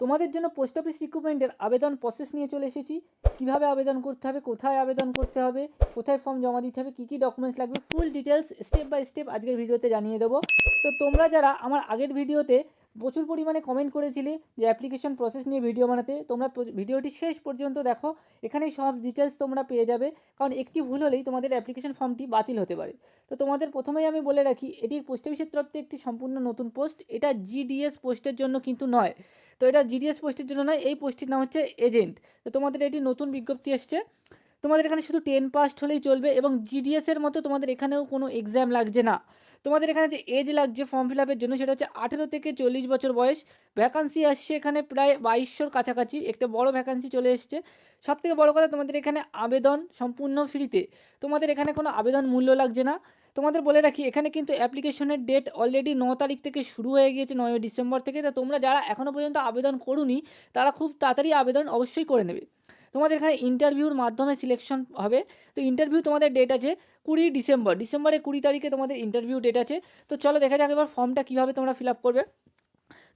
তোমাদের জন্য post office রিক্রুটমেন্টের আবেদন প্রসেস নিয়ে চলে এসেছি। কীভাবে আবেদন করতে হবে, কোথায় আবেদন করতে হবে, কোথায় ফর্ম জমা দিতে হবে, কী কী ডকুমেন্টস লাগবে full details step by step আজকের ভিডিওতে জানিয়ে দেবো। তো তোমরা যারা আমার আগের ভিডিওতে প্রচুর পরিমাণে কমেন্ট করেছিলে যে অ্যাপ্লিকেশন প্রসেস নিয়ে ভিডিও বানাতে, তোমরা ভিডিওটি শেষ পর্যন্ত দেখো। এখানেই সব ডিটেলস তোমরা পেয়ে যাবে। কারণ একটি ভুল হলেই তোমাদের অ্যাপ্লিকেশন ফর্মটি বাতিল হতে পারে। তো তোমাদের প্রথমেই আমি বলে রাখি এটি পোস্ট অফিসের তরফ একটি সম্পূর্ণ নতুন পোস্ট এটা জিডিএস পোস্টের জন্য কিন্তু নয়। তো এটা জিডিএস পোস্টের জন্য নয়, এই পোস্টের নাম হচ্ছে এজেন্ট তো তোমাদের এটি নতুন বিজ্ঞপ্তি এসছে তোমাদের এখানে শুধু টেন পাস্ট হলেই চলবে এবং জিডিএসের মতো তোমাদের এখানেও কোনো এক্সাম লাগছে না। তোমাদের এখানে যে এজ লাগছে ফর্ম ফিল আপের জন্য সেটা হচ্ছে আঠেরো থেকে চল্লিশ বছর বয়স। ভ্যাকান্সি আসছে এখানে প্রায় বাইশশোর কাছাকাছি। একটা বড় ভ্যাকান্সি চলে এসছে। সব থেকে বড় কথা, তোমাদের এখানে আবেদন সম্পূর্ণ ফ্রিতে তোমাদের এখানে কোনো আবেদন মূল্য লাগছে না। তোমাদের বলে রাখি, এখানে কিন্তু অ্যাপ্লিকেশনের ডেট অলরেডি ন তারিখ থেকে শুরু হয়ে গিয়েছে, নয় ডিসেম্বর থেকে। তা তোমরা যারা এখনও পর্যন্ত আবেদন করুনি, তারা খুব তাড়াতাড়ি আবেদন অবশ্যই করে নেবে। তোমাদের এখানে ইন্টারভিউর মাধ্যমে সিলেকশন হবে। তো ইন্টারভিউ তোমাদের ডেট আছে কুড়ি ডিসেম্বর। ডিসেম্বরের কুড়ি তারিখে তোমাদের ইন্টারভিউ ডেট আছে। তো চলো দেখা যাক এবার ফর্মটা কীভাবে তোমরা ফিল আপ করবে।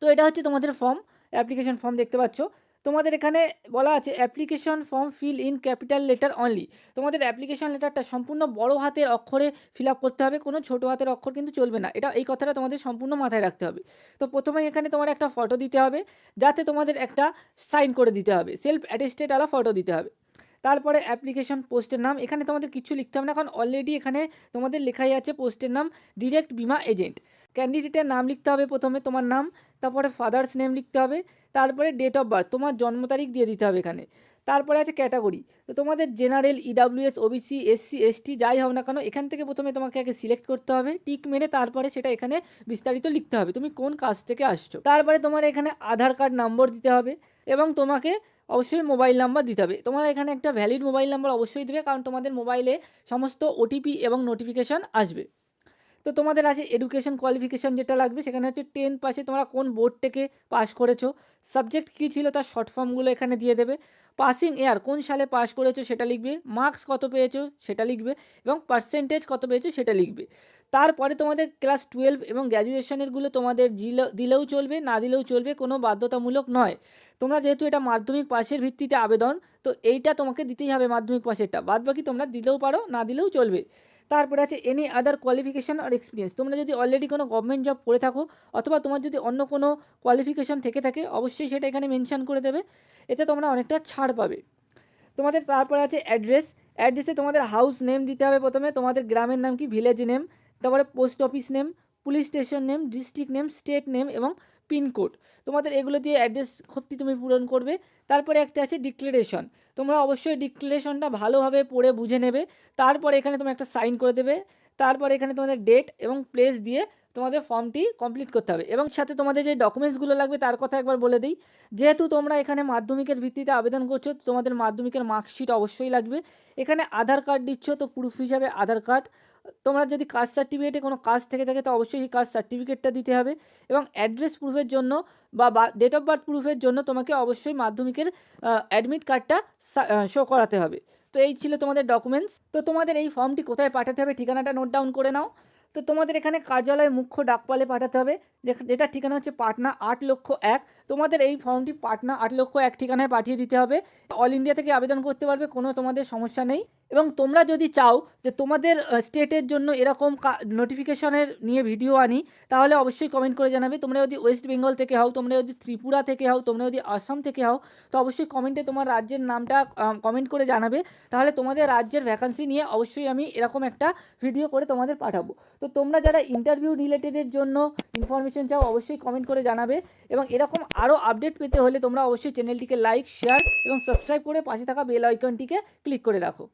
তো এটা হচ্ছে তোমাদের ফর্ম অ্যাপ্লিকেশন ফর্ম দেখতে পাচ্ছ। তোমাদের এখানে বলা আছে application form fill in capital letter only তোমাদের অ্যাপ্লিকেশন লেটারটা সম্পূর্ণ বড় হাতের অক্ষরে ফিল আপ করতে হবে, কোনো ছোটো হাতের অক্ষর কিন্তু চলবে না। এটা এই কথাটা তোমাদের সম্পূর্ণ মাথায় রাখতে হবে। তো প্রথমে এখানে তোমার একটা ফটো দিতে হবে, যাতে তোমাদের একটা সাইন করে দিতে হবে সেলফ অ্যাটেস্টেড আলা ফটো দিতে হবে। তারপরে অ্যাপ্লিকেশন পোস্টের নাম, এখানে তোমাদের কিছু লিখতে হবে না, কারণ অলরেডি এখানে তোমাদের লেখাই আছে পোস্টের নাম ডিরেক্ট বিমা এজেন্ট ক্যান্ডিডেটের নাম লিখতে হবে প্রথমে, তোমার নাম, তারপরে ফাদার্স নেম লিখতে হবে তারপরে ডেট অফ বার্থ তোমার জন্ম তারিখ দিয়ে দিতে হবে এখানে। তারপরে আছে ক্যাটাগরি তো তোমাদের general EWS OBC SC ST যাই হোক না কেন, এখান থেকে প্রথমে তোমাকে আগে সিলেক্ট করতে হবে টিক মেরে তারপরে সেটা এখানে বিস্তারিত লিখতে হবে। তুমি কোন কাজ থেকে আসছো? তারপরে তোমার এখানে আধার কার্ড নম্বর দিতে হবে এবং তোমাকে অবশ্যই মোবাইল নাম্বার দিতে হবে। তোমার এখানে একটা ভ্যালিড মোবাইল নাম্বার অবশ্যই দেবে, কারণ তোমাদের মোবাইলে সমস্ত ওটিপি এবং নোটিফিকেশান আসবে। তো তোমাদের আছে এডুকেশন কোয়ালিফিকেশান যেটা লাগবে, সেখানে হচ্ছে টেন পাশে তোমরা কোন বোর্ড থেকে পাস করেছ সাবজেক্ট কী ছিল তার শর্ট ফর্মগুলো এখানে দিয়ে দেবে পাসিং এয়ার কোন সালে পাস করেছ সেটা লিখবে মার্কস কত পেয়েছ সেটা লিখবে, এবং পার্সেন্টেজ কত পেয়েছ সেটা লিখবে। তারপরে তোমাদের ক্লাস টুয়েলভ এবং গ্র্যাজুয়েশনেরগুলো তোমাদের দিলে- দিলেও চলবে, না দিলেও চলবে, কোনো বাধ্যতামূলক নয়। তোমরা যেহেতু এটা মাধ্যমিক পাশের ভিত্তিতে আবেদন, তো এইটা তোমাকে দিতেই হবে মাধ্যমিক পাশেরটা বাদ বাকি তোমরা দিলেও পারো, না দিলেও চলবে। তারপরে আছে এনি আদার কোয়ালিফিকেশান আর এক্সপিরিয়েন্স তোমরা যদি অলরেডি কোনো গভর্নমেন্ট জব করে থাকো অথবা তোমার যদি অন্য কোনো কোয়ালিফিকেশান থেকে থাকে, অবশ্যই সেটা এখানে মেনশান করে দেবে। এতে তোমরা অনেকটা ছাড় পাবে। তোমাদের তারপরে আছে অ্যাড্রেস অ্যাড্রেসে তোমাদের হাউস নেম দিতে হবে প্রথমে। তোমাদের গ্রামের নাম কি? ভিলেজ নেম তারপরে post office name police station name district name state name এবং পিনকোড তোমাদের এগুলো দিয়ে অ্যাড্রেস ক্ষতি তুমি পূরণ করবে। তারপরে একটা আছে ডিক্লারেশন। তোমরা অবশ্যই ডিক্লারেশনটা ভালোভাবে পড়ে বুঝে নেবে। তারপরে এখানে তুমি একটা সাইন করে দেবে। তারপরে এখানে তোমাদের ডেট এবং প্লেস দিয়ে তোমাদের ফর্মটি কমপ্লিট করতে হবে। এবং সাথে তোমাদের যে ডকুমেন্টসগুলো লাগবে তার কথা একবার বলে দিই। যেহেতু তোমরা এখানে মাধ্যমিকের ভিত্তিতে আবেদন করছ, তোমাদের মাধ্যমিকের মার্কশিট অবশ্যই লাগবে। এখানে আধার কার্ড দিচ্ছ তো প্রুফ হিসাবে আধার কার্ড। তোমরা যদি কাস্ট সার্টিফিকেটে কোনো কাজ থেকে থাকে, তো অবশ্যই এই কাস্ট সার্টিফিকেটটা দিতে হবে এবং অ্যাড্রেস প্রুফের জন্য বা ডেট অফ বার্থ প্রুফের জন্য তোমাকে অবশ্যই মাধ্যমিকের অ্যাডমিট কার্ডটা শো করাতে হবে। তো এই ছিল তোমাদের ডকুমেন্টস তো তোমাদের এই ফর্মটি কোথায় পাঠাতে হবে ঠিকানাটা নোট ডাউন করে নাও। তো তোমাদের এখানে কার্যালয়ের মুখ্য ডাকপালে পাঠাতে হবে। যেটা ঠিকানা হচ্ছে পাটনা আট লক্ষ এক। তোমাদের এই ফর্মটি পাটনা আট লক্ষ এক ঠিকানায় পাঠিয়ে দিতে হবে। অল ইন্ডিয়া থেকে আবেদন করতে পারবে, কোনো তোমাদের সমস্যা নেই। এবং তোমরা যদি চাও যে তোমাদের স্টেটের জন্য এরকম নোটিফিকেশনের নিয়ে ভিডিও আনি, তাহলে অবশ্যই কমেন্ট করে জানাবে। তোমরা যদি ওয়েস্ট বেঙ্গল থেকে হও, তোমরা যদি ত্রিপুরা থেকে হও, তোমরা যদি আসাম থেকে হও, তো অবশ্যই কমেন্টে তোমার রাজ্যের নামটা কমেন্ট করে জানাবে। তাহলে তোমাদের রাজ্যের ভ্যাকান্সি নিয়ে অবশ্যই আমি এরকম একটা ভিডিও করে তোমাদের পাঠাবো। তো তোমরা যারা ইন্টারভিউ রিলেটেডের জন্য ইনফরমেশন চাও, অবশ্যই কমেন্ট করে জানাবে। এবং এরকম আরও আপডেট পেতে হলে তোমরা অবশ্যই চ্যানেলটিকে লাইক শেয়ার এবং সাবস্ক্রাইব করে পাশে থাকা বেল আইকনটিকে ক্লিক করে রাখো।